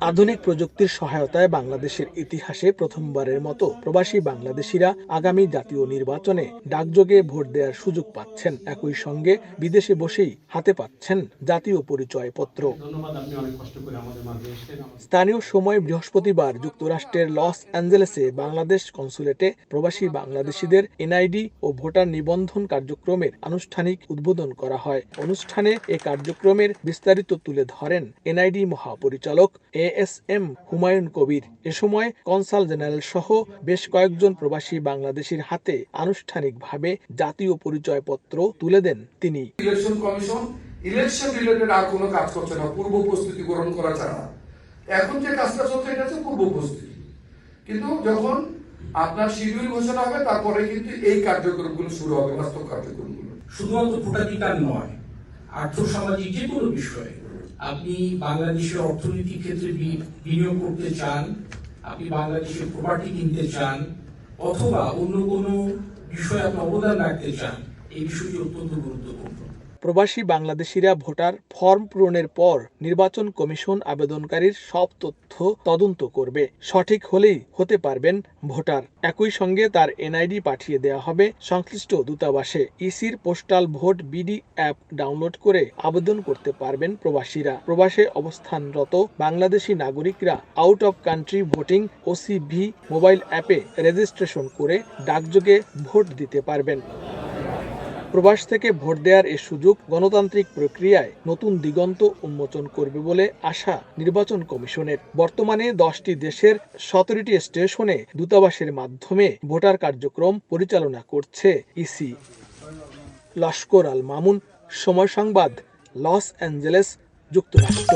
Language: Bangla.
আধুনিক প্রযুক্তির সহায়তায় বাংলাদেশের ইতিহাসে প্রথমবারের মতো প্রবাসী বাংলাদেশিরা আগামী জাতীয় নির্বাচনে ডাকযোগে ভোট দেওয়ার সুযোগ পাচ্ছেন। একই সঙ্গে বিদেশে বসেই হাতে পাচ্ছেন জাতীয় পরিচয়পত্র। এসেছেন। আমার স্থানীয় সময় বৃহস্পতিবার যুক্তরাষ্ট্রের লস অ্যাঞ্জেলেসে বাংলাদেশ কনসুলেটে প্রবাসী বাংলাদেশিদের এনআইডি ও ভোটার নিবন্ধন কার্যক্রমের আনুষ্ঠানিক উদ্বোধন করা হয়। অনুষ্ঠানে এ কার্যক্রমের বিস্তারিত তুলে ধরেন এনআইডি মহাপরিচালক A S M Humayun Kabir. এ সময় কনসাল জেনারেল সহ বেশ কয়েকজন প্রবাসী বাংলাদেশির হাতে আনুষ্ঠানিকভাবে জাতীয় পরিচয়পত্র তুলে দেন তিনি। ইলেকশন কমিশন, ইলেকশন রিলেটেড আর কোনো কাজ করছে না, পূর্ব প্রস্তুতি গ্রহণ করা ছাড়া। এখন যে কাজটা চলছে, এটা হচ্ছে পূর্ব প্রস্তুতি। কিন্তু যখন আপনার শিডিউল ঘোষণা হবে, তারপরে কিন্তু এই কার্যক্রমগুলো শুরু হবে, বাস্তব কার্যক্রমগুলো। শুধুমাত্র ভোটাধিকার নয় আর্থসামাজিক যে কোনো বিষয়ে আপনি বাংলাদেশের অর্থনীতির ক্ষেত্রে বিনিয়োগ করতে চান, আপনি বাংলাদেশের প্রপার্টি কিনতে চান, অথবা অন্য কোনো বিষয়ে আপনি অবদান রাখতে চান, এই বিষয়টি অত্যন্ত গুরুত্বপূর্ণ। প্রবাসী বাংলাদেশিরা ভোটার ফর্ম পূরণের পর নির্বাচন কমিশন আবেদনকারীর সব তথ্য তদন্ত করবে। সঠিক হলেই হতে পারবেন ভোটার। একই সঙ্গে তার এনআইডি পাঠিয়ে দেওয়া হবে সংশ্লিষ্ট দূতাবাসে। ইসির postal vote BD app download করে আবেদন করতে পারবেন প্রবাসীরা। প্রবাসে অবস্থানরত বাংলাদেশি নাগরিকরা out of country voting OCV mobile অ্যাপে রেজিস্ট্রেশন করে ডাকযোগে ভোট দিতে পারবেন। প্রবাস থেকে ভোট দেওয়ার এ সুযোগ গণতান্ত্রিক প্রক্রিয়ায় নতুন দিগন্ত উন্মোচন করবে বলে আশা নির্বাচন কমিশনের। বর্তমানে দশটি দেশের সতেরোটি স্টেশনে দূতাবাসের মাধ্যমে ভোটার কার্যক্রম পরিচালনা করছে ইসি। লস্কর আল মামুন, সময় সংবাদ, লস অ্যাঞ্জেলেস, যুক্তরাষ্ট্র।